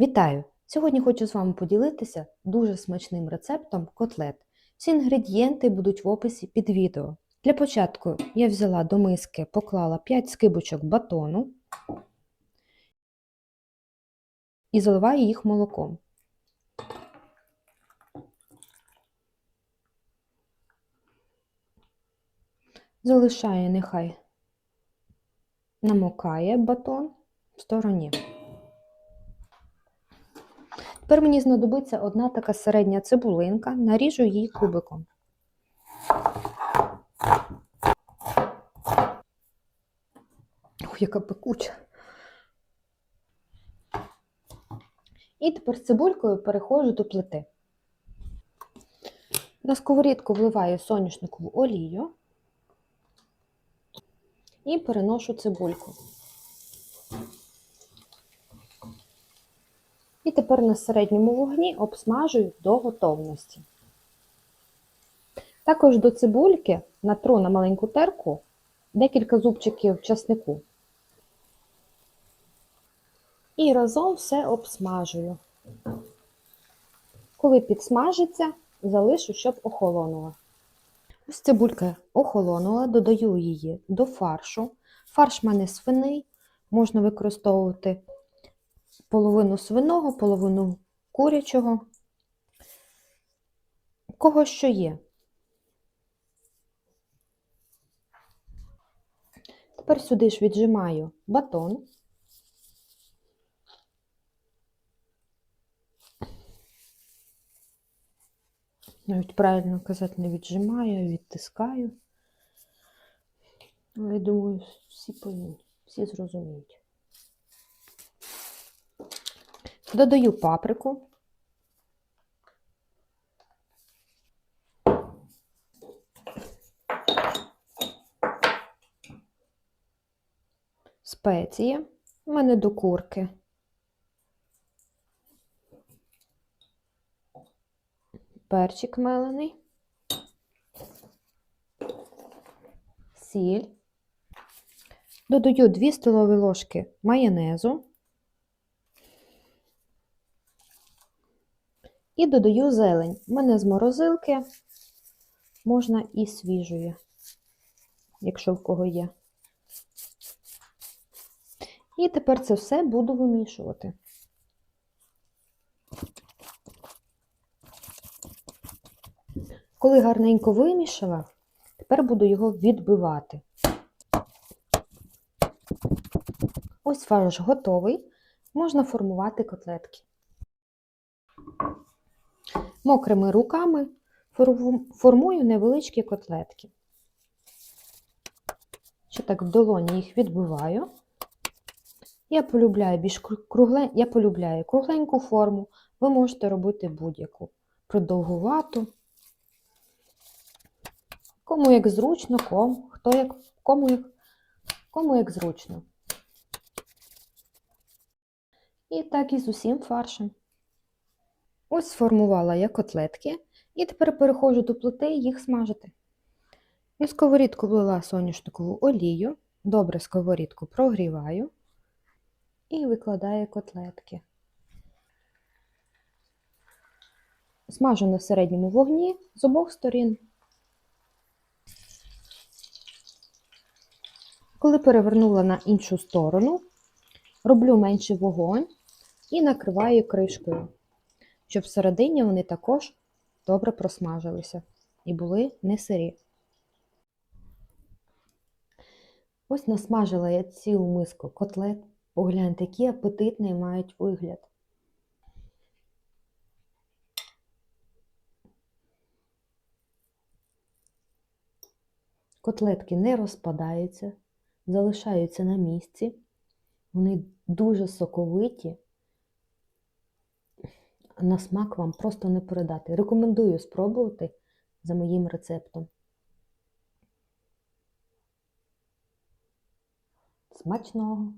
Вітаю! Сьогодні хочу з вами поділитися дуже смачним рецептом котлет. Всі інгредієнти будуть в описі під відео. Для початку я взяла до миски, поклала 5 скибочок батону і заливаю їх молоком. Залишаю нехай намокає батон в стороні. Тепер мені знадобиться одна така середня цибулинка, наріжу її кубиком. Ох, яка пекуча. І тепер з цибулькою переходжу до плити. На сковорідку вливаю соняшникову олію і переношу цибульку. Тепер на середньому вогні обсмажую до готовності. Також до цибульки натру на маленьку терку декілька зубчиків часнику. І разом все обсмажую. Коли підсмажиться, залишу, щоб охолонула. Ось цибулька охолонула, додаю її до фаршу. Фарш в мене свиний, можна використовувати половину свиного, половину курячого. Кого що є. Тепер сюди ж віджимаю батон. Навіть правильно казати, не віджимаю, а відтискаю. Але думаю, всі поймуть, всі зрозуміють. Додаю паприку. Спеції. У мене до курки. Перчик мелений. Сіль. Додаю 2 столові ложки майонезу. І додаю зелень. У мене з морозилки можна і свіжої, якщо в кого є. І тепер це все буду вимішувати. Коли гарненько вимішала, тепер буду його відбивати. Ось фарш готовий, можна формувати котлетки. Мокрими руками формую невеличкі котлетки. Ще так в долоні їх відбиваю. Я полюбляю більш кругле... Я полюбляю кругленьку форму, ви можете робити будь-яку. Продовгувату. Кому як зручно, кому, хто як, кому як, кому як зручно. І так і з усім фаршем. Ось сформувала я котлетки, і тепер переходжу до плити їх смажити. На сковорідку влила соняшникову олію, добре сковорідку прогріваю і викладаю котлетки. Смажу на середньому вогні з обох сторін. Коли перевернула на іншу сторону, роблю менший вогонь і накриваю кришкою, щоб всередині вони також добре просмажилися і були не сирі. Ось насмажила я цілу миску котлет. Погляньте, які апетитний мають вигляд. Котлетки не розпадаються, залишаються на місці. Вони дуже соковиті. На смак вам просто не передати. Рекомендую спробувати за моїм рецептом. Смачного!